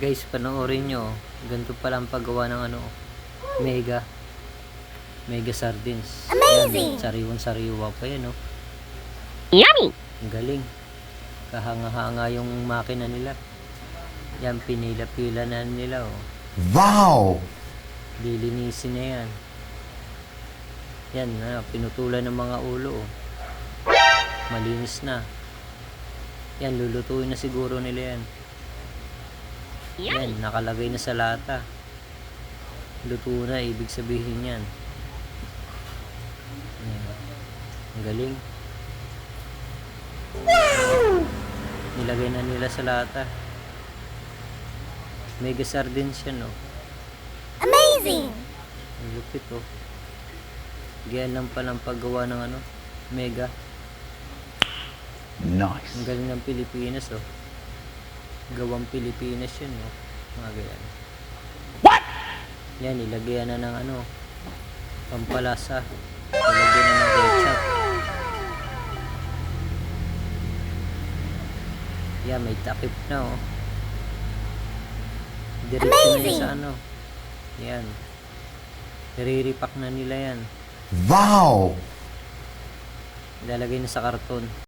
Guys, panoorin nyo. Ganito pala ang paggawa ng ano, mega. Mega sardines. Amazing! Yan, sariwan sariwa pa yan, oh. Yummy! Ang galing. Kahanga-hanga yung makina nila. Yan, pinila-pila na nila, oh. Wow! Lilinisin na yan. Yan, na, pinutulan ng mga ulo, oh. Malinis na. Yan, lulutuin na siguro nila yan. Yan, nakalagay na sa lata. Luto na, ibig sabihin yan. Yan. Ang galing. Nilagay na nila sa lata. Mega sardines yan, oh. Amazing! Ang lupit, oh. Ganyan lang palang paggawa ng ano, mega. Ang Nice. galing ng Pilipinas, oh. Gawang Pilipinas yun, oh. Mga ganyan. What? Yan, ilagyan na ng ano, pampalasa. Ilagyan na ng ketchup. Yan, may takip na, oh. Diretso na Amazing! sa ano. Yan. Niriripak na nila yan. Wow! Ilalagay na sa karton.